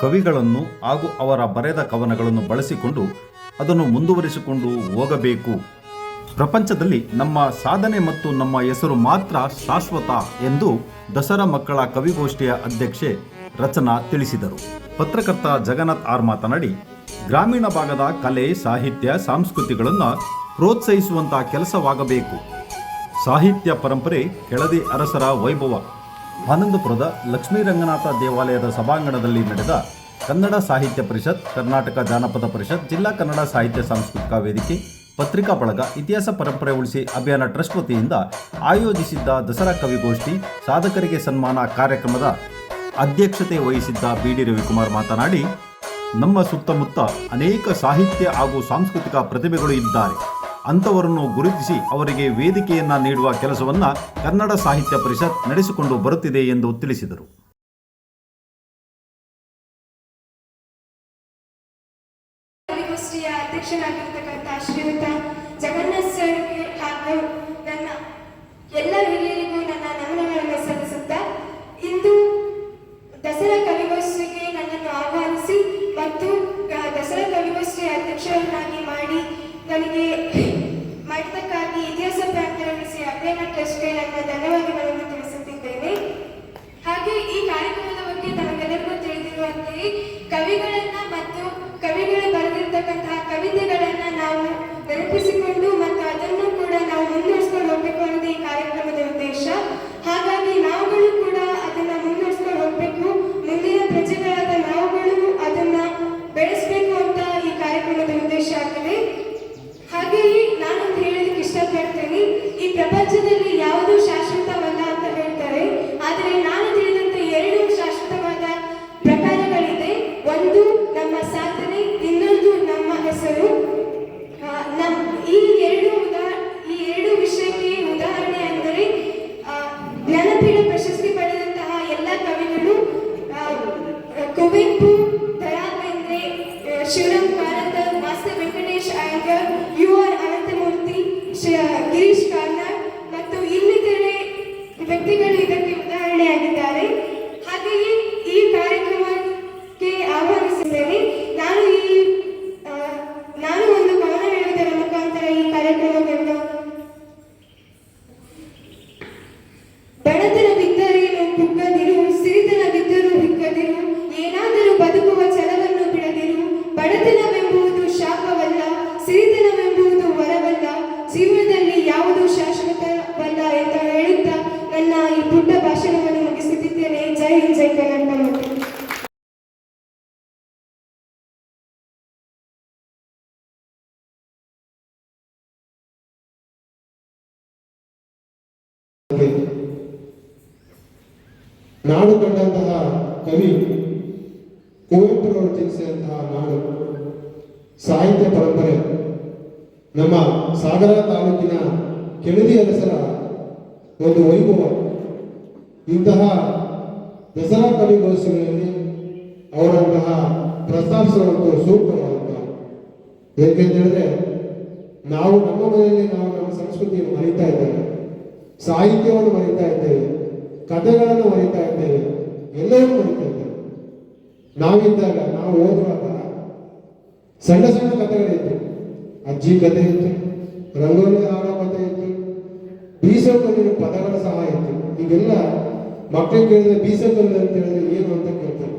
ಕವಿಗಳನ್ನು ಹಾಗೂ ಅವರ ಬರೆದ ಕವನಗಳನ್ನು ಬಳಸಿಕೊಂಡು ಅದನ್ನು ಮುಂದುವರಿಸಿಕೊಂಡು ಹೋಗಬೇಕು. ಪ್ರಪಂಚದಲ್ಲಿ ನಮ್ಮ ಸಾಧನೆ ಮತ್ತು ನಮ್ಮ ಹೆಸರು ಮಾತ್ರ ಶಾಶ್ವತ ಎಂದು ದಸರಾ ಮಕ್ಕಳ ಕವಿಗೋಷ್ಠಿಯ ಅಧ್ಯಕ್ಷೆ ರಚನಾ ತಿಳಿಸಿದರು. ಪತ್ರಕರ್ತ ಜಗನ್ನಾಥ್ ಆರ್ ಮಾತನಾಡಿ, ಗ್ರಾಮೀಣ ಭಾಗದ ಕಲೆ, ಸಾಹಿತ್ಯ, ಸಂಸ್ಕೃತಿಗಳನ್ನು ಪ್ರೋತ್ಸಾಹಿಸುವಂತಹ ಕೆಲಸವಾಗಬೇಕು. ಸಾಹಿತ್ಯ ಪರಂಪರೆ ಕೆಳದಿ ಅರಸರ ವೈಭವ. ಆನಂದಪುರದ ಲಕ್ಷ್ಮೀರಂಗನಾಥ ದೇವಾಲಯದ ಸಭಾಂಗಣದಲ್ಲಿ ನಡೆದ ಕನ್ನಡ ಸಾಹಿತ್ಯ ಪರಿಷತ್, ಕರ್ನಾಟಕ ಜಾನಪದ ಪರಿಷತ್, ಜಿಲ್ಲಾ ಕನ್ನಡ ಸಾಹಿತ್ಯ ಸಾಂಸ್ಕೃತಿಕ ವೇದಿಕೆ, ಪತ್ರಿಕಾ ಬಳಗ, ಇತಿಹಾಸ ಪರಂಪರೆ ಉಳಿಸಿ ಅಭಿಯಾನ ಟ್ರಸ್ಟ್ ವತಿಯಿಂದ ಆಯೋಜಿಸಿದ್ದ ದಸರಾ ಕವಿಗೋಷ್ಠಿ, ಸಾಧಕರಿಗೆ ಸನ್ಮಾನ ಕಾರ್ಯಕ್ರಮದ ಅಧ್ಯಕ್ಷತೆ ವಹಿಸಿದ್ದ ಬಿ ಡಿ ರವಿಕುಮಾರ್ ಮಾತನಾಡಿ, ನಮ್ಮ ಸುತ್ತಮುತ್ತ ಅನೇಕ ಸಾಹಿತ್ಯ ಹಾಗೂ ಸಾಂಸ್ಕೃತಿಕ ಪ್ರತಿಭೆಗಳು ಇದ್ದಾರೆ. ಅಂಥವರನ್ನು ಗುರುತಿಸಿ ಅವರಿಗೆ ವೇದಿಕೆಯನ್ನ ನೀಡುವ ಕೆಲಸವನ್ನ ಕನ್ನಡ ಸಾಹಿತ್ಯ ಪರಿಷತ್ ನಡೆಸಿಕೊಂಡು ಬರುತ್ತಿದೆ ಎಂದು ತಿಳಿಸಿದರು. ese ನಾಡು ಕಂಡಂತಹ ಕವಿ ಕುವೆಂಪುರವರು ಜನಿಸಿದಂತಹ ನಾಡು ಸಾಹಿತ್ಯ ಪರಂಪರೆ ನಮ್ಮ ಸಾಗರ ತಾಲೂಕಿನ ಕೆಳದಿ ಅರಸರ ಒಂದು ವೈಭವ. ಇಂತಹ ದಸರಾ ಕವಿಗೋಷ್ಠಿಗಳಲ್ಲಿ ಅವರಂತಹ ಪ್ರಸ್ತಾಪಿಸುವಂತ ಸೂಕ್ತವಾದಂತಹ. ಹೇಳಿದ್ರೆ ನಾವು ನಮ್ಮ ಮನೆಯಲ್ಲಿ ನಾವು ನಮ್ಮ ಸಂಸ್ಕೃತಿಯನ್ನು ಮರಿತಾ ಇದ್ದೇವೆ. ಸಾಹಿತ್ಯವನ್ನು ಮರಿತಾ ಇದ್ದೇವೆ. ಕಥೆಗಳನ್ನು ಮರಿತಾ ಇದ್ದೇವೆ. ಎಲ್ಲರೂ ಮರಿತಾ ಇದ್ದೇವೆ ನಾವಿದ್ದಾಗ, ನಾವು ಓದುವಾಗ ಸಣ್ಣ ಸಣ್ಣ ಕಥೆಗಳಿತ್ತು ಅಜ್ಜಿ ಕಥೆ ಇತ್ತು, ರಂಗೋಲಿ ಹಾಡೋ ಕಥೆ ಇತ್ತು ಬೀಸೋ ಕಲ್ಲಿನ ಪದಗಳ ಸಹ ಇತ್ತು. ಈಗೆಲ್ಲ ಮಕ್ಕಳಿಗೆ ಕೇಳಿದ್ರೆ ಬೀಸೋ ಅಂತ ಹೇಳಿದ್ರೆ ಏನು ಅಂತ ಕೇಳ್ತಾರೆ.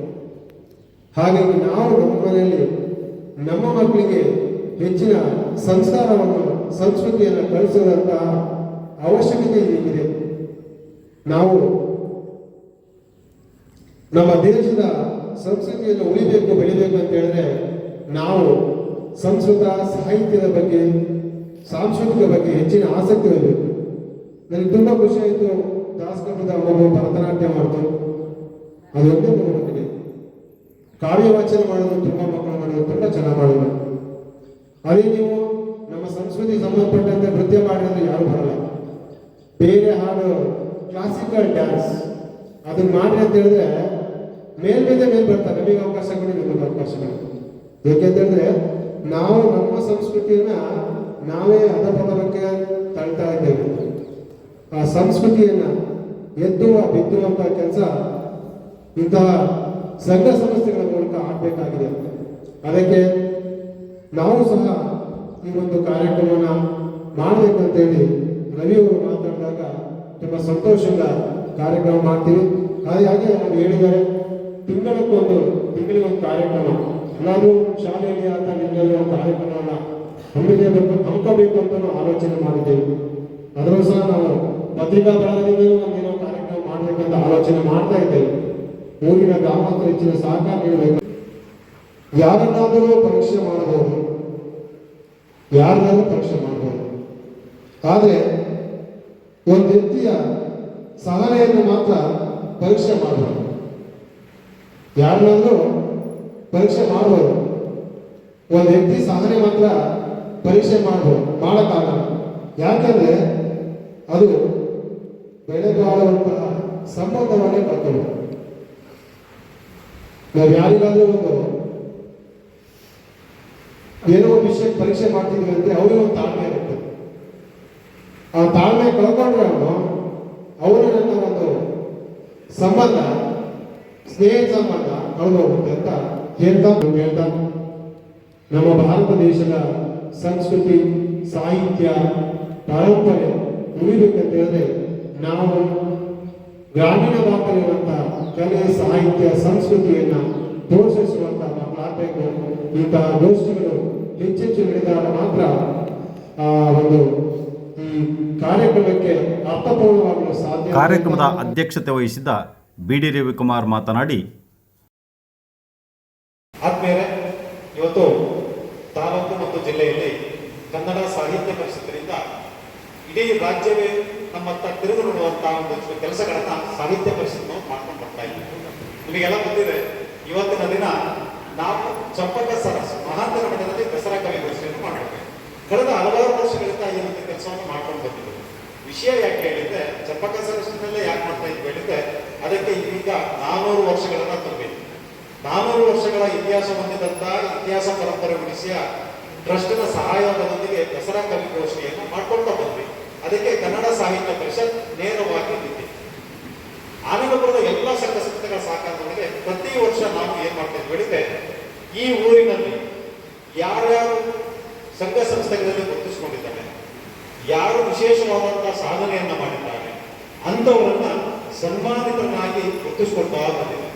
ಹಾಗಾಗಿ ನಾವು ನಮ್ಮ ಮನೆಯಲ್ಲಿ ನಮ್ಮ ಮಕ್ಕಳಿಗೆ ಹೆಚ್ಚಿನ ಸಂಸ್ಕಾರವನ್ನು, ಸಂಸ್ಕೃತಿಯನ್ನು ಕಳಿಸುವಂತಹ ಅವಶ್ಯಕತೆ ಈಗಿದೆ. ನಾವು ನಮ್ಮ ದೇಶದ ಸಂಸ್ಕೃತಿಯನ್ನು ಉಳಿಬೇಕು, ಬೆಳಿಬೇಕು ಅಂತ ಹೇಳಿದ್ರೆ ನಾವು ಸಂಸ್ಕೃತ ಸಾಹಿತ್ಯದ ಬಗ್ಗೆ, ಸಾಂಸ್ಕೃತಿಕ ಬಗ್ಗೆ ಹೆಚ್ಚಿನ ಆಸಕ್ತಿ ಇರಬೇಕು ನನಗೆ ತುಂಬಾ ಖುಷಿ ಆಯಿತು ದಾಸಕಪದ ಮಗು ಭರತನಾಟ್ಯ ಮಾಡ್ತು. ಅದೊಂದೇ ನೋಡಿದೆ ಮಗು ನನಗೆ ಕಾವ್ಯ ವಾಚನ ಮಾಡೋದು ತುಂಬಾ ಮಕ್ಕಳು ಮಾಡೋದು ತುಂಬಾ ಚೆನ್ನಾಗಿ ಮಾಡೋದು ಅದೇ ನೀವು ನಮ್ಮ ಸಂಸ್ಕೃತಿ ಸಂಬಂಧಪಟ್ಟಂತೆ ನೃತ್ಯ ಮಾಡಿದ್ರೆ ಯಾರು ಬರಲ್ಲ. ಬೇರೆ ಹಾಡು ಕ್ಲಾಸಿಕಲ್ ಡ್ಯಾನ್ಸ್ ಅದನ್ನ ಮಾಡಿ ಅಂತ ಹೇಳಿದ್ರೆ ಮೇಲ್ಮೇಲೆ ಮೇಲೆ ಬರ್ತಾರೆ. ನಮಗೆ ಅವಕಾಶ ಕೊಡಿ ನಿಮಗೆ ಅವಕಾಶ ಹೇಳಿದ್ರೆ ನಾವು ನಮ್ಮ ಸಂಸ್ಕೃತಿಯನ್ನ ನಾವೇ ಅಧಪತನಕ್ಕೆ ತಳ್ತಾ ಇದ್ದೇವೆ. ಆ ಸಂಸ್ಕೃತಿಯನ್ನ ಎದ್ದುವ ಬಿದ್ದುವಂತ ಕೆಲಸ ಇಂತಹ ಸಂಘ ಸಂಸ್ಥೆಗಳ ಮೂಲಕ ಆಗಬೇಕಾಗಿದೆ. ಅದಕ್ಕೆ ನಾವು ಸಹ ಈ ಒಂದು ಕಾರ್ಯಕ್ರಮವನ್ನ ಮಾಡಬೇಕು ಅಂತೇಳಿ ರವಿಯವರು ಮಾತಾಡಿದಾಗ ತುಂಬ ಸಂತೋಷದಿಂದ ಕಾರ್ಯಕ್ರಮ ಮಾಡ್ತೀವಿ. ಹಾಗೆ ಹಾಗೆ ಅವರು ಹೇಳಿದ್ದಾರೆ, ತಿಂಗಳಕ್ಕೊಂದು, ತಿಂಗಳಿಗೊಂದು ಕಾರ್ಯಕ್ರಮ. ಎಲ್ಲರೂ ಶಾಲೆಯಲ್ಲಿ ಆತ ನಿಮ್ಮಲ್ಲಿ ಒಂದು ಕಾರ್ಯಕ್ರಮವನ್ನ ಹಮ್ಮಿಕೊಳ್ಳಬೇಕು ಹಮ್ಮಿಕೋಬೇಕು ಅಂತ ನಾವು ಆಲೋಚನೆ ಮಾಡಿದ್ದೇವೆ. ಅದರೂ ಸಹ ನಾವು ಪತ್ರಿಕಾ ಬಳಗದಿಂದಲೂ ಒಂದೇನೋ ಕಾರ್ಯಕ್ರಮ ಮಾಡಬೇಕಂತ ಆಲೋಚನೆ ಮಾಡ್ತಾ ಇದ್ದೇವೆ. ಊರಿನ ಗ್ರಾಮಸ್ಥರು ಹೆಚ್ಚಿನ ಸಹಕಾರ ನೀಡಬೇಕು. ಯಾರನ್ನಾದರೂ ಪರೀಕ್ಷೆ ಮಾಡಬಹುದು. ಯಾರನ್ನಾದರೂ ಪರೀಕ್ಷೆ ಮಾಡಬಹುದು. ಆದರೆ ಒಂದು ವ್ಯಕ್ತಿಯ ಸಹನೆಯನ್ನು ಮಾತ್ರ ಪರೀಕ್ಷೆ ಮಾಡಬಹುದು ಯಾರನ್ನಾದ್ರೂ ಪರೀಕ್ಷೆ ಮಾಡಬಹುದು ಒಂದು ವ್ಯಕ್ತಿ ಸಹನೆ ಮಾತ್ರ ಪರೀಕ್ಷೆ ಮಾಡಬಹುದು ಮಾಡೋಕ್ಕಾಗಲ್ಲ. ಯಾಕಂದ್ರೆ ಅದು ಬೆಳೆಬಾಳುವಂತಹ ಸಂಬಂಧವನ್ನೇ ಬರ್ತದೆ ನಾವು ಯಾರಿಗಾದ್ರೂ ಒಂದು ಏನೋ ಒಂದು ವಿಷಯ ಪರೀಕ್ಷೆ ಮಾಡ್ತಿದ್ವಿ ಅಂದ್ರೆ ಅವರಿಗೆ ಒಂದು ತಾಳ್ಮೆ ಆ ತಾಳ್ಮೆ ಕಳ್ಕೊಂಡ್ರೆ ಅವನು ಅವರ ನನ್ನ ಒಂದು ಸಂಬಂಧ, ಸ್ನೇಹ ಸಂಬಂಧ ಕಳೆದು ಹೋಗುತ್ತೆ ಅಂತ ಹೇಳ್ತಾ ಹೇಳ್ತಾ ನಮ್ಮ ಭಾರತ ದೇಶದ ಸಂಸ್ಕೃತಿ, ಸಾಹಿತ್ಯ, ಪರಂಪರೆ ಉಳಿಬೇಕಂತ ಹೇಳಿದ್ರೆ ನಾವು ಗ್ರಾಮೀಣ ಭಾಗದಲ್ಲಿರುವಂತಹ ಕಲೆ, ಸಾಹಿತ್ಯ, ಸಂಸ್ಕೃತಿಯನ್ನ ಪೋಷಿಸುವಂತಹ ಮಕ್ಕಳಾಗಬೇಕು ಇಂತಹ ಗೋಷ್ಠಿಗಳು ಹೆಚ್ಚೆಚ್ಚು ನಡೆದಾಗ ಮಾತ್ರ ಆ ಒಂದು ಈ ಕಾರ್ಯಕ್ರಮಕ್ಕೆ ಅರ್ಥಪೂರ್ಣವಾಗಲು ಸಾಧ್ಯ ಕಾರ್ಯಕ್ರಮದ ಅಧ್ಯಕ್ಷತೆ ವಹಿಸಿದ್ದ ಬಿ ಡಿ ರವಿಕುಮಾರ್ ಮಾತನಾಡಿ ಆದ್ಮೇಲೆ ಇವತ್ತು ತಾಲೂಕು ಮತ್ತು ಜಿಲ್ಲೆಯಲ್ಲಿ ಕನ್ನಡ ಸಾಹಿತ್ಯ ಪರಿಷತ್ತಿನಿಂದ ಇಡೀ ರಾಜ್ಯವೇ ನಮ್ಮತ್ತ ತಿರುಗಿ ನೋಡುವಂತಹ ಒಂದು ಕೆಲಸಗಳನ್ನ ಸಾಹಿತ್ಯ ಪರಿಷತ್ತು ಮಾಡ್ಕೊಂಡು ಬರ್ತಾ ಇದ್ದೀವಿ ನಿಮಗೆಲ್ಲ ಗೊತ್ತಿದೆ ಇವತ್ತಿನ ದಿನ ನಾವು ಚಂಪಕ ಸರಸ್ ಮಹಾಂತರ ಮಠದಲ್ಲಿ ದಸರಾ ಕವಿಗೋಷ್ಠಿಯನ್ನು ಮಾಡಬೇಕು ಕಳೆದ ಹಲವಾರು ವರ್ಷಗಳಿಂದ ಈ ಒಂದು ಕೆಲಸವನ್ನು ಮಾಡ್ಕೊಂಡು ಬಂದಿದ್ದೀವಿ. ವಿಷಯ ಯಾಕೆ ಹೇಳಿದ್ರೆ ಚಂಪಕ ಸರಸ್ಸಿನಲ್ಲೇ ಯಾಕೆ ಮಾಡ್ತಾ ಇದ್ವಿ ಹೇಳಿದ್ರೆ, ಅದಕ್ಕೆ ಈಗ ನಾನೂರು ವರ್ಷಗಳನ್ನ ತುಂಬಿ ನಾನೂರು ವರ್ಷಗಳ ಇತಿಹಾಸ ಹೊಂದಿದಂತ ಇತಿಹಾಸ ಪರಂಪರೆ ಉಳಿಸಿಯ ಟ್ರಸ್ಟ್ನ ಸಹಾಯದೊಂದಿಗೆ ದಸರಾ ಕವಿಗೋಷ್ಠಿಯನ್ನು ಮಾಡ್ಕೊಳ್ತಾ ಬಂದ್ವಿ. ಅದಕ್ಕೆ ಕನ್ನಡ ಸಾಹಿತ್ಯ ಪರಿಷತ್ ನೇರವಾಗಿ ನಿಂತಿದೆ. ಆನಂದಪುರದ ಎಲ್ಲ ಸಂಘ ಸಂಸ್ಥೆಗಳ ಸಹಕಾರದೊಂದಿಗೆ ಪ್ರತಿ ವರ್ಷ ನಾವು ಏನ್ ಮಾಡ್ತೇವೆ ಹೇಳಿದ್ರೆ, ಈ ಊರಿನಲ್ಲಿ ಯಾರ್ಯಾರು ಸಂಘ ಸಂಸ್ಥೆಗಳಲ್ಲಿ ಗುರುತಿಸಿಕೊಂಡಿದ್ದಾರೆ ಯಾರು ವಿಶೇಷವಾದಂತಹ ಸಾಧನೆಯನ್ನ ಮಾಡಿದ್ದಾರೆ, ಅಂಥವರನ್ನ ಸನ್ಮಾನಿತರನ್ನಾಗಿ ಗುರುತಿಸಿಕೊಳ್ತಾ ಬಂದಿದೆ.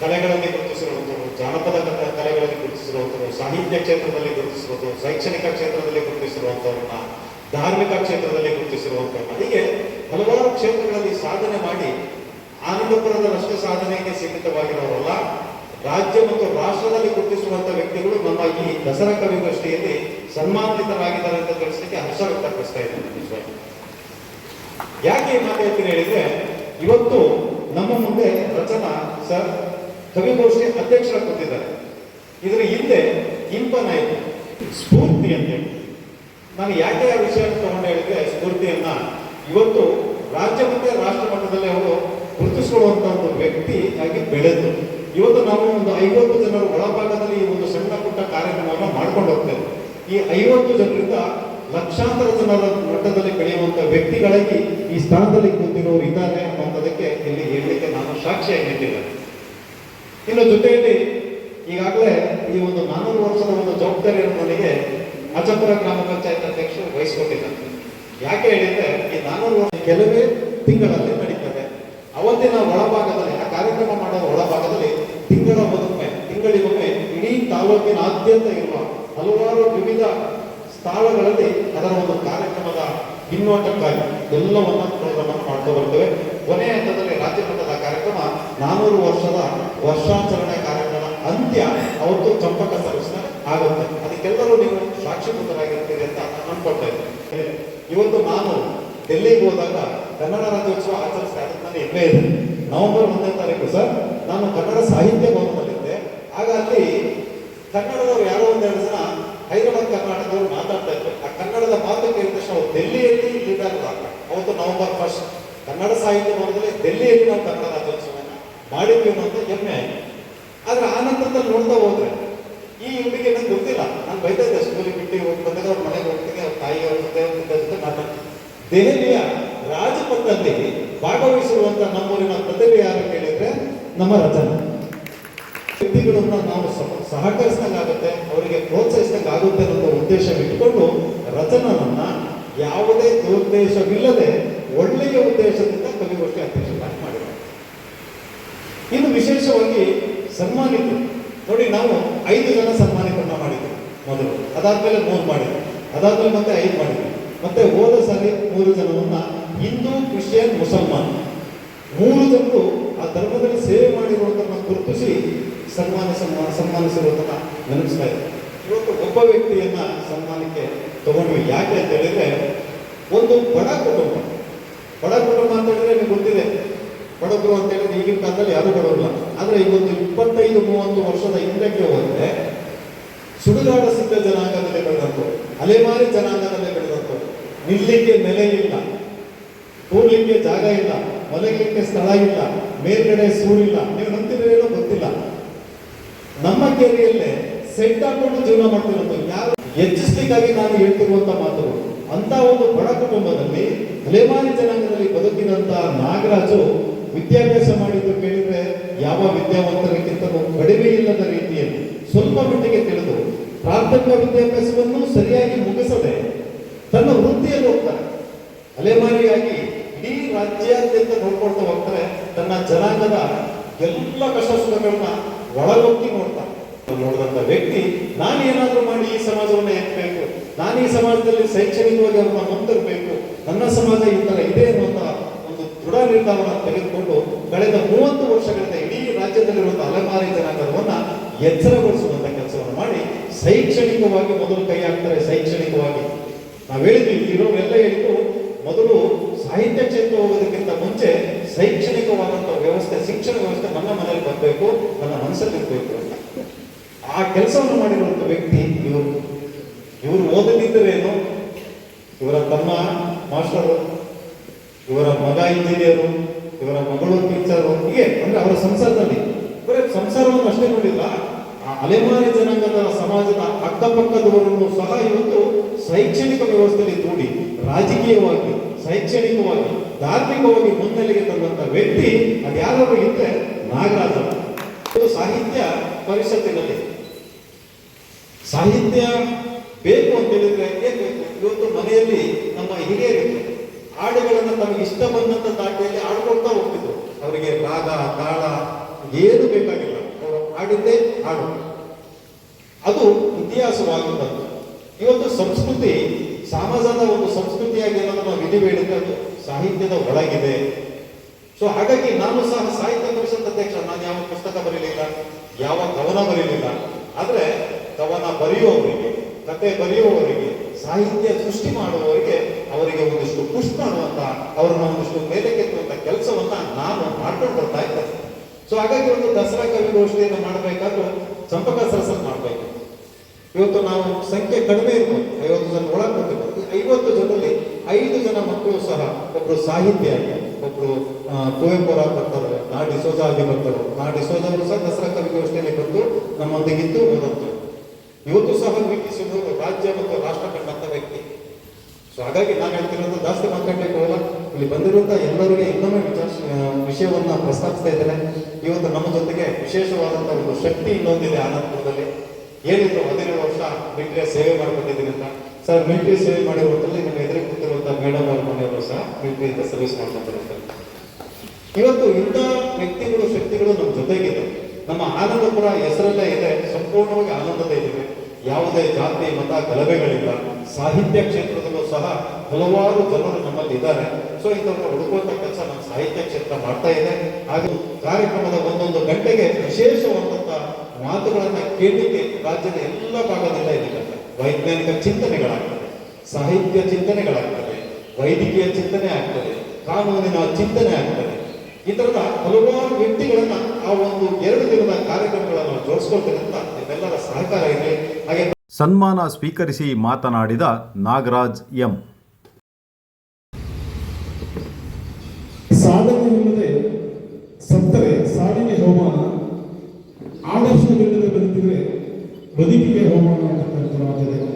ಕಲೆಗಳಲ್ಲಿ ಗುರುತಿಸಿರುವಂಥವ್ರು, ಜಾನಪದ ಕಲೆಗಳಲ್ಲಿ ಗುರುತಿಸಿರುವಂಥವ್ರು, ಸಾಹಿತ್ಯ ಕ್ಷೇತ್ರದಲ್ಲಿ ಗುರುತಿಸಿರೋದು ಶೈಕ್ಷಣಿಕ ಕ್ಷೇತ್ರದಲ್ಲಿ ಗುರುತಿಸಿರುವಂಥವ್ರನ್ನ, ಧಾರ್ಮಿಕ ಕ್ಷೇತ್ರದಲ್ಲಿ ಗುರುತಿಸಿರುವಂಥವ್ರನ್ನ, ಹೀಗೆ ಹಲವಾರು ಕ್ಷೇತ್ರಗಳಲ್ಲಿ ಸಾಧನೆ ಮಾಡಿ ಆನಂದಪುರದಷ್ಟು ಸಾಧನೆಗೆ ಸೀಮಿತವಾಗಿರೋರಲ್ಲ. ರಾಜ್ಯ ಮತ್ತು ರಾಷ್ಟ್ರದಲ್ಲಿ ಗುರುತಿಸುವಂತ ವ್ಯಕ್ತಿಗಳು ನಮ್ಮ ಈ ದಸರಾ ಕವಿಗೋಷ್ಠಿಯಲ್ಲಿ ಸನ್ಮಾನಿತರಾಗಿದ್ದಾರೆ ಅಂತ ತಿಳಿಸಲಿಕ್ಕೆ ಹರ್ಷ ವ್ಯಕ್ತಪಡಿಸ್ತಾ ಇದ್ದೇನೆ. ಯಾಕೆ ಈ ಮಾತು ಹೇಳ್ತೀನಿ ಹೇಳಿದ್ರೆ, ಇವತ್ತು ನಮ್ಮ ಮುಂದೆ ರಚನಾ ಸರ್ ಕವಿಗೋಷ್ಠಿ ಅಧ್ಯಕ್ಷರ ಕೊಟ್ಟಿದ್ದಾರೆ ಇದರ ಹಿಂದೆ ಇಂಪನಾಯಿತು ಸ್ಫೂರ್ತಿ ಅಂತೇಳಿ ನಾನು ಯಾಕೆ ಆ ವಿಷಯ ತಗೊಂಡು ಹೇಳಿದ್ರೆ, ಸ್ಫೂರ್ತಿಯನ್ನ ಇವತ್ತು ರಾಜ್ಯ ಮತ್ತೆ ರಾಷ್ಟ್ರ ಮಟ್ಟದಲ್ಲಿ ಅವರು ಗುರುತಿಸಿಕೊಳ್ಳುವಂತ ಒಂದು ವ್ಯಕ್ತಿ ಆಗಿ ಬೆಳೆದು ಇವತ್ತು ನಾವು ಒಂದು ಐವತ್ತು ಜನರ ಒಳಭಾಗದಲ್ಲಿ ಈ ಒಂದು ಸಣ್ಣ ಪುಟ್ಟ ಕಾರ್ಯಕ್ರಮವನ್ನು ಮಾಡ್ಕೊಂಡು ಹೋಗ್ತೇವೆ ಈ ಐವತ್ತು ಜನರಿಂದ ಲಕ್ಷಾಂತರ ಜನರ ಮಟ್ಟದಲ್ಲಿ ಬೆಳೆಯುವಂಥ ವ್ಯಕ್ತಿಗಳಾಗಿ ಈ ಸ್ಥಾನದಲ್ಲಿ ಕೂತಿರೋರು ಇದ್ದಾರೆ ಅನ್ನೋದಕ್ಕೆ ಇಲ್ಲಿ ಹೇಳಲಿಕ್ಕೆ ನಾನು ಸಾಕ್ಷಿಯಾಗಿ ನಿಂತಿದ್ದೇನೆ. ಇನ್ನು ಜೊತೆಯಲ್ಲಿ ಈಗಾಗಲೇ ಈ ಒಂದು ನಾನೂರು ವರ್ಷದ ಒಂದು ಜವಾಬ್ದಾರಿಯನ್ನು ನನಗೆ ಅಜಪುರ ಗ್ರಾಮ ಪಂಚಾಯತ್ ಅಧ್ಯಕ್ಷರು ವಹಿಸಿಕೊಟ್ಟಿದ್ದಾರೆ ಯಾಕೆ ಹೇಳಿದ್ರೆ ಈ ನಾನೂರು ವರ್ಷ ಕೆಲವೇ ತಿಂಗಳಲ್ಲಿ ನಡೀತದೆ. ಅವತ್ತಿನ ಒಳಭಾಗದ ಕಾರ್ಯಕ್ರಮ ಮಾಡುವ ಒಳಭಾಗದಲ್ಲಿ ತಿಂಗಳ ಒಮ್ಮೆ ತಿಂಗಳಿಗೊಮ್ಮೆ ಇಡೀ ತಾಲೂಕಿನಾದ್ಯಂತ ಇರುವ ಹಲವಾರು ವಿವಿಧ ಸ್ಥಳಗಳಲ್ಲಿ ಅದರ ಒಂದು ಕಾರ್ಯಕ್ರಮದ ಹಿನ್ನೋಟಕ್ಕಾಗಿ ಎಲ್ಲವನ್ನ ಪ್ರೋಗ್ರಾಮ್ ಮಾಡ್ತಾ ಬರ್ತೇವೆ. ಕೊನೆಯ ಹಂತದಲ್ಲಿ ರಾಜ್ಯ ಮಟ್ಟದ ಕಾರ್ಯಕ್ರಮ, ನಾನೂರು ವರ್ಷದ ವರ್ಷಾಚರಣೆ ಕಾರ್ಯಕ್ರಮ ಅಂತ್ಯ ಅವತ್ತು ಚಂಪಕ ಸರ್ವಿಸ್ನ ಆಗುತ್ತೆ. ಅದಕ್ಕೆಲ್ಲರೂ ನೀವು ಸಾಕ್ಷಿಭೂತರಾಗಿರ್ತೀರಿ ಅಂತ ಅನ್ಕೊಳ್ತಾ ಇವತ್ತು ನಾನು ಡೆಲ್ಲಿಗೆ ಹೋದಾಗ ಕನ್ನಡ ರಾಜ್ಯೋತ್ಸವ ಅದಕ್ಕೆ ನಾನು ಇದೆ. ನವೆಂಬರ್ ಒಂದನೇ ಸರ್. ನಾನು ಕನ್ನಡ ಸಾಹಿತ್ಯ ಭವನದಲ್ಲಿದ್ದೆ. ಆಗ ಅಲ್ಲಿ ಕನ್ನಡದವರು ಯಾರೋ ಒಂದೆರಡು ಜನ ಹೈದರಾಬಾದ್ ಕರ್ನಾಟಕದವರು ಮಾತಾಡ್ತಾ ಇದ್ರು. ಆ ಕನ್ನಡದ ಮಾತು ಕೇಳಿದ ತಕ್ಷಣ ಅವ್ರು ಡೆಲ್ಲಿಯಲ್ಲಿ ಲೀಡರ್ ಅವತ್ತು ನವೆಂಬರ್ ಫಸ್ಟ್. ಕನ್ನಡ ಸಾಹಿತ್ಯ ಭವನದಲ್ಲಿ ಡೆಲ್ಲಿಯಲ್ಲಿ ನಾವು ಕನ್ನಡ ರಾಜ್ಯೋತ್ಸವನ ಮಾಡಿದ್ವಿ ಅಂತ ಹೆಮ್ಮೆ ಆಯಿತು. ಆದರೆ ಆ ನಂತರದಲ್ಲಿ ನೋಡ್ತಾ ಹೋದ್ರೆ ಈ ಹುಡುಗಿ ನಂಗೆ ಗೊತ್ತಿಲ್ಲ. ನಾನು ಬೈತಾ ಇದ್ದೆ ಸ್ಕೂಲಿಗೆ ಬಿಟ್ಟು ಹೋಗಿ ಬಂದಾಗ ಅವ್ರ ಮನೆಗೆ ಹೋಗ್ತೀನಿ, ಅವ್ರ ತಾಯಿ ಅವ್ರ ಜೊತೆ ಜೊತೆ ಮಾತಾಡ್ತೀನಿ. ದೆಹಲಿಯ ರಾಜಪಥದಲ್ಲಿ ಭಾಗವಹಿಸಿರುವಂತ ನಮ್ಮೂರಿನ ಪ್ರತಿಭೆ ಯಾರು ಕೇಳಿದ್ರೆ ನಮ್ಮ ರಚನೆ ವ್ಯಕ್ತಿಗಳನ್ನ ನಾವು ಸಹ- ಸಹಕರಿಸಿದಂಗಾಗುತ್ತೆ, ಅವರಿಗೆ ಪ್ರೋತ್ಸಾಹಿಸಿದಂಗೆ ಆಗುತ್ತೆ ಅನ್ನೋ ಉದ್ದೇಶವಿಟ್ಟುಕೊಂಡು ಇಟ್ಕೊಂಡು ರಚನನನ್ನ ಯಾವುದೇ ದುರುದ್ದೇಶವಿಲ್ಲದೆ ಒಳ್ಳೆಯ ಉದ್ದೇಶದಿಂದ ಕವಿಗೋಷ್ಠಿ ಅಧ್ಯಕ್ಷರಾಗಿ ಮಾಡಿದ್ದಾರೆ. ಇನ್ನು ವಿಶೇಷವಾಗಿ ಸನ್ಮಾನಿತರು. ನೋಡಿ, ನಾವು ಐದು ಜನ ಸನ್ಮಾನಿತರನ್ನ ಮಾಡಿದ್ವಿ ಮೊದಲು. ಅದಾದ್ಮೇಲೆ ಮೂರು ಮಾಡಿದ್ವಿ. ಅದಾದ್ಮೇಲೆ ಮತ್ತೆ ಐದು ಮಾಡಿದ್ವಿ. ಮತ್ತೆ ಹೋದ ಸಾರಿ ಮೂರು ಕ್ರಿಶ್ಚಿಯನ್ ಮುಸಲ್ಮಾನ್? ಮೂರು ಜನರು ಆ ಧರ್ಮದಲ್ಲಿ ಸೇವೆ ಮಾಡಿರುವಂತಹ ಗುರುತಿಸಿ ಸನ್ಮಾನ ಸನ್ಮಾನ ಸನ್ಮಾನಿಸಿರುವಂತಹ ನೆನಪಿಸ್ತಾ ಇದೆ ಇವತ್ತು ಒಬ್ಬ ವ್ಯಕ್ತಿಯನ್ನ ಸನ್ಮಾನಕ್ಕೆ ತಗೊಂಡ್ವಿ. ಯಾಕೆ ಅಂತ ಹೇಳಿದ್ರೆ, ಒಂದು ಬಡ ಕುಟುಂಬ. ಬಡ ಕುಟುಂಬ ಅಂತ ಹೇಳಿದ್ರೆ ನಿಮ್ಗೆ ಗೊತ್ತಿದೆ. ಬಡವರು ಅಂತ ಹೇಳಿದ್ರೆ ಈಗಿನ ಕಾಲದಲ್ಲಿ ಯಾರು ಬಡವಲ್ಲ ಆದ್ರೆ ಇವತ್ತು ಇಪ್ಪತ್ತೈದು, ಮೂವತ್ತು ವರ್ಷದ ಹಿಂದಕ್ಕೆ ಹೋದ್ರೆ ಸುಡುಗಾಡ ಸಿದ್ಧ ಜನಾಂಗದಲ್ಲಿ ಬೆಳೆದಂತು ಅಲೆಮಾರಿ ಜನಾಂಗದಲ್ಲಿ ಬೆಳೆದಂತು ನಿಲ್ಲಿಕ್ಕೆ ನೆಲೆ ಇಲ್ಲ. ಕೂರ್ಲಿಕ್ಕೆ ಜಾಗ ಇಲ್ಲ ಮಲಗಲಿಕ್ಕೆ ಸ್ಥಳ ಇಲ್ಲ, ಮೇಲ್ಗಡೆ ಸೂರಿಲ್ಲ, ನೀವು ನಂಬ್ತಿದ್ದೀರೇನೋ ಗೊತ್ತಿಲ್ಲ. ನಮ್ಮ ಕೇರಿಯಲ್ಲೇ ಸೆಟ್ ಹಾಕೊಂಡು ಜೀವನ ಮಾಡ್ತಿರೋದು ಯಾರು? ಹೆಚ್ಚಿಸ್ಲಿಕ್ಕಾಗಿ ನಾನು ಹೇಳ್ತಿರುವಂತ ಮಾತು ಅಂತ ಒಂದು ಬಡ ಕುಟುಂಬದಲ್ಲಿ ಅಲೆಮಾರಿ ಜನಾಂಗದಲ್ಲಿ ಬದುಕಿದಂತ ನಾಗರಾಜು ವಿದ್ಯಾಭ್ಯಾಸ ಮಾಡಿದ್ದು ಕೇಳಿದ್ರೆ ಯಾವ ವಿದ್ಯಾವಂತರಿಗಿಂತಲೂ ಕಡಿಮೆ ಇಲ್ಲದ ರೀತಿಯಲ್ಲಿ ಸ್ವಲ್ಪ ಮಟ್ಟಿಗೆ ತಿಳಿದು ಪ್ರಾಥಮಿಕ ವಿದ್ಯಾಭ್ಯಾಸವನ್ನು ಸರಿಯಾಗಿ ಮುಗಿಸದೆ ತನ್ನ ವೃತ್ತಿಯಲ್ಲಿ ಹೋಗ್ತಾರೆ. ಅಲೆಮಾರಿಯಾಗಿ ಇಡೀ ರಾಜ್ಯಾದ್ಯಂತ ನೋಡ್ಕೊಳ್ತಾ ಹೋಗ್ತಾರೆ, ತನ್ನ ಜನಾಂಗದ ಎಲ್ಲ ಕಷ್ಟ ಸುಖಗಳನ್ನ ಒಳಗೊತ್ತಿ ನೋಡ್ತಾರೆ ನೋಡಿದಂತ ವ್ಯಕ್ತಿ, ನಾನು ಏನಾದರೂ ಮಾಡಿ ಈ ಸಮಾಜವನ್ನ ಎತ್ತಬೇಕು ನಾನು ಈ ಸಮಾಜದಲ್ಲಿ ಶೈಕ್ಷಣಿಕವಾಗಿ ಅವ್ರನ್ನ ಮುಂದಿರಬೇಕು, ನನ್ನ ಸಮಾಜ ಈ ತರ ಇದೆ ಅನ್ನುವಂತ ಒಂದು ದೃಢ ನಿರ್ಧಾರವನ್ನು ತೆಗೆದುಕೊಂಡು ಕಳೆದ ಮೂವತ್ತು ವರ್ಷಗಳಿಂದ ಇಡೀ ರಾಜ್ಯದಲ್ಲಿರುವಂತಹ ಅಲೆಮಾರಿ ಜನಾಂಗವನ್ನ ಎಚ್ಚರಗೊಳಿಸುವಂತ ಕೆಲಸವನ್ನು ಮಾಡಿ ಶೈಕ್ಷಣಿಕವಾಗಿ ಮೊದಲು ಕೈ ಹಾಕ್ತಾರೆ ಶೈಕ್ಷಣಿಕವಾಗಿ. ನಾವು ಹೇಳಿದ್ವಿ, ಇರೋರೆಲ್ಲ ಹೇಳಿದ್ದು ಮೊದಲು ಸಾಹಿತ್ಯ ಕ್ಷೇತ್ರ ಹೋಗೋದಕ್ಕಿಂತ ಮುಂಚೆ ಶೈಕ್ಷಣಿಕವಾದಂತಹ ವ್ಯವಸ್ಥೆ, ಶಿಕ್ಷಣ ವ್ಯವಸ್ಥೆ ನನ್ನ ಮನೆಯಲ್ಲಿ ಬರಬೇಕು ನನ್ನ ಮನಸ್ಸಲ್ಲಿ ಇರಬೇಕು. ಆ ಕೆಲಸವನ್ನು ಮಾಡಿರುವಂತ ವ್ಯಕ್ತಿ ಇವರು. ಇವರು ಓದದಿದ್ದರೇನು ಇವರ ತಮ್ಮ ಮಾಸ್ಟರು, ಇವರ ಮಗ ಇಂಜಿನಿಯರು, ಇವರ ಮಗಳು ಟೀಚರು, ಹೀಗೆ ಅಂದ್ರೆ ಅವರ ಸಂಸಾರದಲ್ಲಿ. ಬರೀ ಸಂಸಾರವನ್ನು ಅಷ್ಟೇ ನೋಡಿಲ್ಲ, ಆ ಅಲೆಮಾರಿ ಜನಾಂಗದ ಸಮಾಜದ ಅಕ್ಕಪಕ್ಕದವರನ್ನು ಸಹ ಇವತ್ತು ಶೈಕ್ಷಣಿಕ ವ್ಯವಸ್ಥೆಯಲ್ಲಿ ದೂಡಿ ರಾಜಕೀಯವಾಗಿ, ಶೈಕ್ಷಣಿಕವಾಗಿ, ಧಾರ್ಮಿಕವಾಗಿ ಮುನ್ನೆಲೆಗೆ ತಂದಂತ ವ್ಯಕ್ತಿ ಅದ್ಯಾರು ಇದ್ರೆ ನಾಗರಾಜ. ಸಾಹಿತ್ಯ ಪರಿಷತ್ತಿನಲ್ಲಿ. ಸಾಹಿತ್ಯ ಬೇಕು ಅಂತ ಹೇಳಿದ್ರೆ ಏನ್ ಇವತ್ತು ಮನೆಯಲ್ಲಿ ನಮ್ಮ ಹಿರಿಯರಿಗೆ ಹಾಡುಗಳನ್ನು ತಮಗೆ ಇಷ್ಟ ಬಂದಂತ ದಾಟಿಯಲ್ಲಿ ಆಡ್ಕೊಳ್ತಾ ಹೋಗ್ತಿದ್ರು. ಅವರಿಗೆ ರಾಗ, ತಾಳ ಏನು ಬೇಕಾಗಿಲ್ಲ. ಅವರು ಹಾಡಿದ್ದೇ ಹಾಡು. ಅದು ಇತಿಹಾಸವಾಗಿ ಬಂತು ಇವತ್ತು ಸಂಸ್ಕೃತಿ, ಸಮಾಜದ ಒಂದು ಸಂಸ್ಕೃತಿಯಾಗಿ ಏನಾದ್ರು ನಾವು ಬೇಡಿಕೆ ಅದು. ಸಾಹಿತ್ಯದ ಒಳಗಿದೆ. ಸೊ ಹಾಗಾಗಿ ನಾನು ಸಹ ಸಾಹಿತ್ಯ ಪರಿಷತ್ ಅಧ್ಯಕ್ಷ. ನಾನು ಯಾವ ಪುಸ್ತಕ ಬರೀಲಿಲ್ಲ, ಯಾವ ಕವನ ಬರೀಲಿಲ್ಲ. ಆದ್ರೆ, ಕವನ ಬರೆಯುವವರಿಗೆ, ಕತೆ ಬರೆಯುವವರಿಗೆ, ಸಾಹಿತ್ಯ ಸೃಷ್ಟಿ ಮಾಡುವವರಿಗೆ ಅವರಿಗೆ ಒಂದಿಷ್ಟು ಪುಷ್ ಮಾಡುವಂತ ಅವರನ್ನ ಒಂದಿಷ್ಟು ಮೇಲಕ್ಕೆತ್ತುವಂತ ಕೆಲಸವನ್ನ ನಾನು ಮಾಡ್ಕೊಂಡು ಬರ್ತಾ ಇದ್ದೆ. ಸೊ ಹಾಗಾಗಿ ಒಂದು ದಸರಾ ಕವಿಗೋಷ್ಠಿಯನ್ನು ಮಾಡಬೇಕಾದ್ರೂ ಸರಸನ್ನು ಮಾಡಬೇಕು ಇವತ್ತು ನಾವು ಸಂಖ್ಯೆ ಕಡಿಮೆ ಇರ್ಬೋದು. ಐವತ್ತು ಜನ ಒಳಗೆ ಈ ಐವತ್ತು ಜನರಲ್ಲಿ ಐದು ಜನ ಮಕ್ಕಳು ಸಹ ಒಬ್ರು ಸಾಹಿತ್ಯ ಒಬ್ರು ಕುವೆಂಪುರ ಬರ್ತಾರೆ ನಾ ಸೋಜಾಗಿ ಬರ್ತಾರೆ. ನಾ ಡಿಸೋಜ ಅವರು ಸಹ ದಸರಾ ಕವಿಗೋಷ್ಠಿಯಲ್ಲಿ ಬಂದು ನಮ್ಮೊಂದಿಗಿದ್ದು ಓದಂತ ಇವತ್ತು ಸಹ ವೀಕ್ಷಿಸುವುದು ರಾಜ್ಯ ಮತ್ತು ರಾಷ್ಟ್ರ ಕಂಡಂತ ವ್ಯಕ್ತಿ. ಸೊ ಹಾಗಾಗಿ ನಾನು ಹೇಳ್ತಿರೋದು ಜಾಸ್ತಿ ಮಾತಾಡ್ಲಿಕ್ಕೆ ಹೋಗಲ್ಲ. ಇಲ್ಲಿ ಬಂದಿರುವಂತ ಎಲ್ಲರಿಗೆ ಇನ್ನೊಮ್ಮೆ ವಿಷಯವನ್ನ ಪ್ರಸ್ತಾಪಿಸ್ತಾ ಇದ್ದಾರೆ ಇವತ್ತು ನಮ್ಮ ಜೊತೆಗೆ ವಿಶೇಷವಾದಂತಹ ಒಂದು ಶಕ್ತಿ ಇನ್ನೊಂದಿದೆ ಆನಂದಪುರದಲ್ಲಿ. ಏನಿದ್ರು ಹದಿನೇಳು ವರ್ಷ ಮಿಲಿಟರಿ ಸೇವೆ ಮಾಡಿಕೊಂಡಿದ್ದೀನಿ ಅಂತ. ಸರ್ ಮಿಲಿಟರಿ ಸೇವೆ ಮಾಡಿರುವಂತಲ್ಲಿ ನಮ್ಮ ಎದುರು ಕೂತಿರುವಂತಹ ಮೇಡಮ್ ಅವ್ರ ಮನೆಯವರು ಸಹ ಮಿಲಿಟರಿಯಿಂದ ಸರ್ವಿಸ್ ಮಾಡ್ಕೊಂಡಿರ್ತಾರೆ ಇವತ್ತು ಇಂಥ ವ್ಯಕ್ತಿಗಳು, ಶಕ್ತಿಗಳು ನಮ್ಮ ಜೊತೆಗಿದೆ. ನಮ್ಮ ಆನಂದಪುರ ಹೆಸರಲ್ಲೇ ಇದೆ. ಸಂಪೂರ್ಣವಾಗಿ ಆನಂದದ ಇದ್ದೀವಿ ಯಾವುದೇ ಜಾತಿ, ಮತ, ಗಲಭೆಗಳಿಲ್ಲ. ಸಾಹಿತ್ಯ ಕ್ಷೇತ್ರದಲ್ಲೂ ಸಹ ಹಲವಾರು ಜನರು ನಮ್ಮಲ್ಲಿ ಇದ್ದಾರೆ. ಸೊ ಇಂಥವ್ರನ್ನ ಹುಡುಕುವಂತ ಸಾಹಿತ್ಯ ಕ್ಷೇತ್ರ ಮಾಡ್ತಾ ಇದೆ. ಹಾಗೂ ಕಾರ್ಯಕ್ರಮದ ಒಂದೊಂದು ಗಂಟೆಗೆ ವಿಶೇಷವಾದಂತಹ ಮಾತುಗಳನ್ನ ಕೇಳಲಿಕ್ಕೆ ರಾಜ್ಯದ ಎಲ್ಲ ಭಾಗದಿಂದ ಇದ್ದಾರೆ ವೈಜ್ಞಾನಿಕ ಚಿಂತನೆಗಳಾಗ್ತದೆ, ಸಾಹಿತ್ಯ ಚಿಂತನೆಗಳಾಗ್ತದೆ, ವೈದ್ಯಕೀಯ ಚಿಂತನೆ ಆಗ್ತದೆ, ಕಾನೂನಿನ ಚಿಂತನೆ ಆಗ್ತದೆ. ಈ ತರದ ಹಲವಾರು ವ್ಯಕ್ತಿಗಳನ್ನ ಆ ಒಂದು ಎರಡು ದಿನದ ಕಾರ್ಯಕ್ರಮಗಳನ್ನು ಜೋಡಿಸ್ಕೊಳ್ತೇನೆ ಅಂತ ನಿಮ್ಮೆಲ್ಲರ ಸಹಕಾರ ಇದೆ. ಹಾಗೆ ಸನ್ಮಾನ ಸ್ವೀಕರಿಸಿ ಮಾತನಾಡಿದ ನಾಗರಾಜ್ ಎಂ. ಬದುಕಿಗೆ ಹೋಮಾನ ಅಂತಕ್ಕಂಥದ್ದಾಗಿದೆ ಸಹನೆ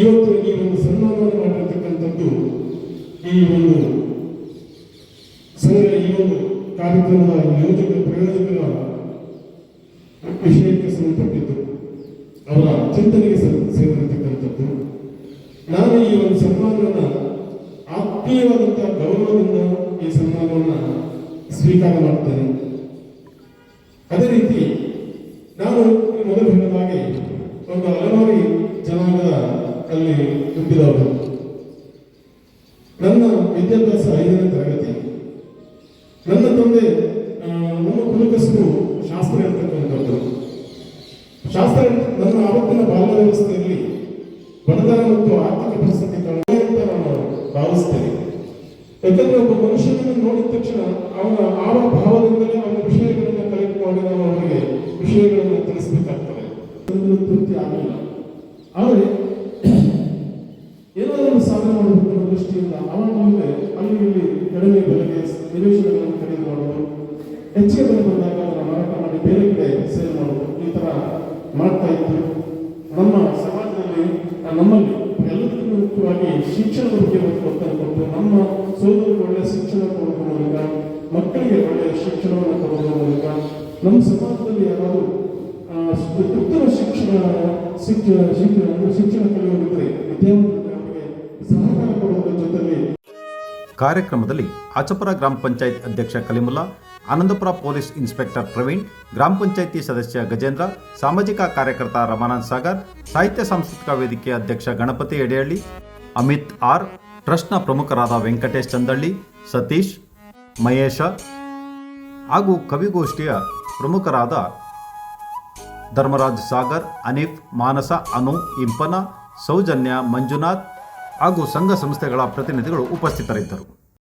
ಇವತ್ತು ಈ ಒಂದು ಸನ್ಮಾನವನ್ನು ಮಾಡಿರ್ತಕ್ಕಂಥದ್ದು ಈ ಒಂದು ಸಂಘ ಈ ಒಂದು ಕಾರ್ಯಕ್ರಮದ ಯೋಜಕ ಪ್ರಯೋಜಕರ ವಿಷಯಕ್ಕೆ ಸಂಬಂಧಪಟ್ಟಿದ್ದು ಅವರ ಚಿಂತನೆಗೆ ಸೇರಿರತಕ್ಕಂಥದ್ದು. ನಾನು ಈ ಒಂದು ಸನ್ಮಾನವನ್ನು ಆತ್ಮೀಯವಾದಂತಹ ಗೌರವದಿಂದ ಈ ಸನ್ಮಾನವನ್ನು ಸ್ವೀಕಾರ ಮಾಡ್ತೇನೆ. ಅದೇ ರೀತಿ ನಾನು ಮೊದಲು ಹೇಳಿದ ಹಾಗೆ ಒಂದು ಹಲವಾರು ಜನಾಂಗದ ಅಲ್ಲಿ ಹುಟ್ಟಿದವರು. ನನ್ನ ವಿದ್ಯಾಭ್ಯಾಸ ಐದನೇ ತರಗತಿ. ನನ್ನ ತಂದೆ ನಮ್ಮ ಕುಲಕಸರು ಶಾಸ್ತ್ರ ಇರ್ತಕ್ಕಂಥದ್ದು ಶಾಸ್ತ್ರ ನನ್ನ ಆವತ್ತಿನ ಬಾಲ್ಯ ವ್ಯವಸ್ಥೆಯಲ್ಲಿ ಬಡತನ ಮತ್ತು ಆರ್ಥಿಕ ಪರಿಸ್ಥಿತಿ ಕಡಿಮೆ ಅಂತ ನಾನು ಭಾವಿಸ್ತೇನೆ. ಯಾಕಂದ್ರೆ ಒಬ್ಬ ಮನುಷ್ಯನನ್ನು ನೋಡಿದ ತಕ್ಷಣ ಅವನ ಆವ ಭಾವದಿಂದಲೇ ಅವನ ವಿಷಯಗಳನ್ನು ಕಲೆಕ್ಟ್ ಮಾಡಿ ನಾವು ಅವರಿಗೆ ವಿಷಯಗಳನ್ನು ತಿಳಿಸಬೇಕಾಗ್ತದೆ. ತೃಪ್ತಿ ಆಗಲಿಲ್ಲ. ಆದರೆ ಏನಾದರೂ ಒಂದು ಸಾಧನೆ ಮಾಡಬೇಕು ಅನ್ನೋ ದೃಷ್ಟಿಯಿಂದ ಅವಾಗಲೇ ಅಲ್ಲಿ ಇಲ್ಲಿ ಕಡಿಮೆ ಬೆಲೆಗೆ ನಿವೇಶನಗಳನ್ನು ಖರೀದಿ ಮಾಡೋದು ಹೆಚ್ಚಿಗೆ ಬೆಲೆ ಬಂದಾಗ ಅದನ್ನು ಮಾರಾಟ ಮಾಡಿ ಬೇರೆ ಕಡೆ ಸೇಲ್ ಮಾಡೋದು. ಈ ಥರ ಮಾಡ್ತಾ ಇತ್ತು ನಮ್ಮ ಸಮಾಜದಲ್ಲಿ ನಮ್ಮಲ್ಲಿ ಎಲ್ಲದಕ್ಕೂ ಮುಖ್ಯವಾಗಿ ಶಿಕ್ಷಣದ ಬಗ್ಗೆ ಒಂದು ಒತ್ತನ್ನು ಕೊಟ್ಟು ನಮ್ಮ ಸೋದರಿಗೆ ಒಳ್ಳೆಯ ಶಿಕ್ಷಣ ಕೊಡೋದ್ರ ಮೂಲಕ, ಮಕ್ಕಳಿಗೆ ಒಳ್ಳೆಯ ಶಿಕ್ಷಣವನ್ನು ಕೊಡೋದ್ರ ಮೂಲಕ, ನಮ್ಮ ಸಮಾಜದಲ್ಲಿ ಯಾರಾದರೂ ಉತ್ತಮ ಶಿಕ್ಷಣ ಶಿಕ್ಷಣ ಶಿಕ್ಷಣ ಕಲಿಯೋರಿದ್ರೆ ವಿದ್ಯಾವಂತರಿಗೆ ಕಾರ್ಯಕ್ರಮದಲ್ಲಿ ಆಚಪುರ ಗ್ರಾಮ ಪಂಚಾಯತ್ ಅಧ್ಯಕ್ಷ ಕಲಿಮುಲ್ಲಾ, ಆನಂದಪುರ ಪೊಲೀಸ್ ಇನ್ಸ್ಪೆಕ್ಟರ್ ಪ್ರವೀಣ್, ಗ್ರಾಮ ಪಂಚಾಯಿತಿ ಸದಸ್ಯ ಗಜೇಂದ್ರ, ಸಾಮಾಜಿಕ ಕಾರ್ಯಕರ್ತ ರಮಾನಂದ್ ಸಾಗರ್, ಸಾಹಿತ್ಯ ಸಾಂಸ್ಕೃತಿಕ ವೇದಿಕೆ ಅಧ್ಯಕ್ಷ ಗಣಪತಿ ಎಡೆಹಳ್ಳಿ, ಅಮಿತ್ ಆರ್, ಟ್ರಸ್ಟ್ನ ಪ್ರಮುಖರಾದ ವೆಂಕಟೇಶ್ ಚಂದಳ್ಳಿ, ಸತೀಶ್, ಮಹೇಶ ಹಾಗೂ ಕವಿಗೋಷ್ಠಿಯ ಪ್ರಮುಖರಾದ ಧರ್ಮರಾಜ್ ಸಾಗರ್, ಅನೀಫ್, ಮಾನಸ, ಅನು, ಇಂಪನ, ಸೌಜನ್ಯ, ಮಂಜುನಾಥ್ ಹಾಗೂ ಸಂಘ ಸಂಸ್ಥೆಗಳ ಪ್ರತಿನಿಧಿಗಳು ಉಪಸ್ಥಿತರಿದ್ದರು.